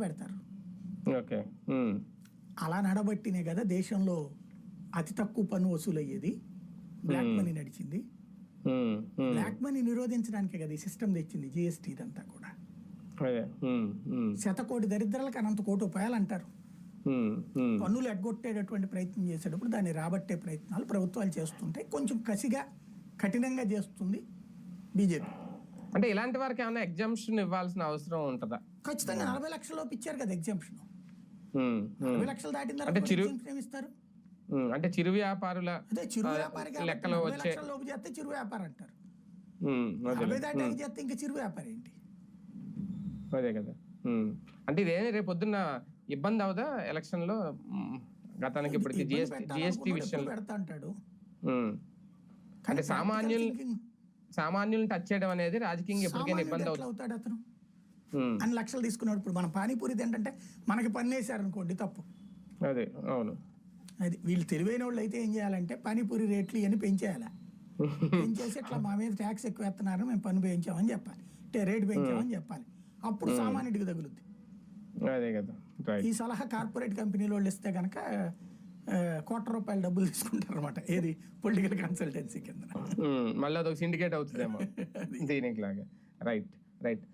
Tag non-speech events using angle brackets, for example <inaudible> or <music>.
పెడతారు. ఓకే. అలా నడబట్టినే కదా దేశంలో అతి తక్కువ పన్ను వసూలు అయ్యేది బ్లాక్ మనీ నడిచింది. బ్లాక్ మనీ నిరోధించడానికే కదా ఈ సిస్టమ్ తెచ్చింది జిఎస్టీ ఇదంతా కూడా. శతకోటి దరిద్రాలకు అనంత కోటి ఉపాయాలు అంటారు. పన్నులు ఎగ్గొట్టేటటువంటి ప్రయత్నం చేసేటప్పుడు దాన్ని రాబట్టే ప్రయత్నాలు ప్రభుత్వాలు చేస్తుంటాయి. కొంచెం కసిగా కఠినంగా చేస్తుంది బీజేపీ. అంటే ఇలాంటి వారికి ఏమైనా ఎగ్జామ్షన్ ఇవ్వాల్సిన అవసరం ఉంటుందా? ఖచ్చితంగా నలభై లక్షల లోపు ఇచ్చారు కదా ఎగ్జామ్షన్. నలభై లక్షలు దాటిన అంటే చిరు-. అంటే చిరు వ్యాపారుల అదే చిరు వ్యాపారి లెక్కలో వచ్చే లోపు చేస్తే చిరు వ్యాపారం అంటారు. నలభై చేస్తే ఇంకా చిరు వ్యాపారం ఏంటి? అదే కదా. అంటే ఇదేమి రేపు పొద్దున్న ఇబ్బంది అవుదా ఎలక్షన్లో. గతానికి ఇప్పటికి జిఎస్టీ జిఎస్టీ విషయంలో ఎప్పుడు పెడతా అంటాడు? అంటే సామాన్యులు సామాన్యులను టచ్ చేయడం అనేది రాజకీయంగా ఎప్పటికైనా ఇబ్బంది అవుతాడు అతను. అన్ని లక్షలు తీసుకున్నాడు ఇప్పుడు. మన పానీపూరి ఏంటంటే మనకి పన్నేశారు అనుకోండి తప్పు. అదే అవును. అది వీళ్ళు తెలివైన వాళ్ళు అయితే ఏం చేయాలంటే పానీపూరి రేట్లు ఇవన్నీ పెంచేయాలి? పెంచేసి ఇట్లా మా మీద ట్యాక్స్ ఎక్కువ వేస్తున్నారు మేము పన్ను పెంచామని చెప్పాలి. అంటే రేటు పెంచామని చెప్పాలి. అప్పుడు సామాన్యుడికి తగులుద్ది. అదే కదా రైట్ ఈ సలహా కార్పొరేట్ కంపెనీల వాళ్ళు ఇస్తే కనుక కోట్ల రూపాయల డబ్బులు తీసుకుంటారు అనమాట ఏది? పొలిటికల్ కన్సల్టెన్సీ కింద మళ్ళీ అదొక సిండికేట్ అవుతుందేమో. <laughs> దీనికి లాగా. రైట్. రైట్.